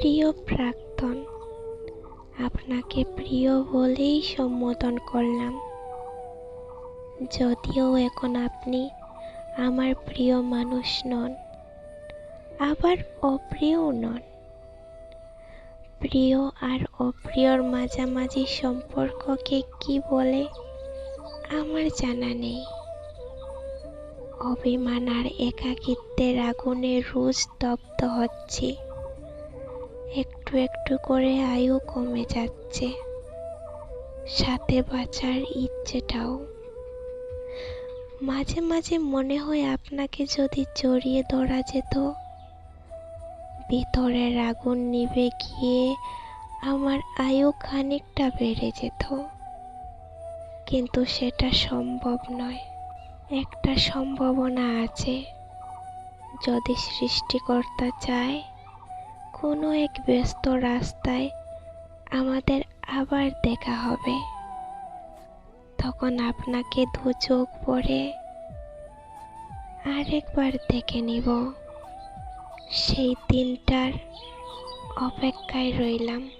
প্রিয় প্রাক্তন। আপনাকে প্রিয় বলেই সম্বোধন করলাম। যদিও এখন আপনি আমার প্রিয় মানুষ নন, আবার অপ্রিয়ও নন। প্রিয় আর অপ্রিয়র মাঝামাঝি সম্পর্ককে কি বলে আমার জানা নেই। অভিমান আর একাকিত্বের আগুনে রোজ তপ্ত হচ্ছে। একটু একটু করে আয়ু কমে যাচ্ছে। সাথে বাঁচার ইচ্ছেটাও। মাঝে মাঝে মনে হয় আপনাকে যদি জড়িয়ে ধরা যেত, ভিতরের আগুন নিভে গিয়ে আমার আয়ু খানিকটা বেড়ে যেত। কিন্তু সেটা সম্ভব নয়। একটা সম্ভাবনা আছে। যদি সৃষ্টিকর্তা চায় কোনো এক ব্যস্ত রাস্তায় আমাদের আবার দেখা হবে। তখন আপনাকে দু চোখ পরে আরেকবার দেখে নিব। সেই দিনটার অপেক্ষায় রইলাম।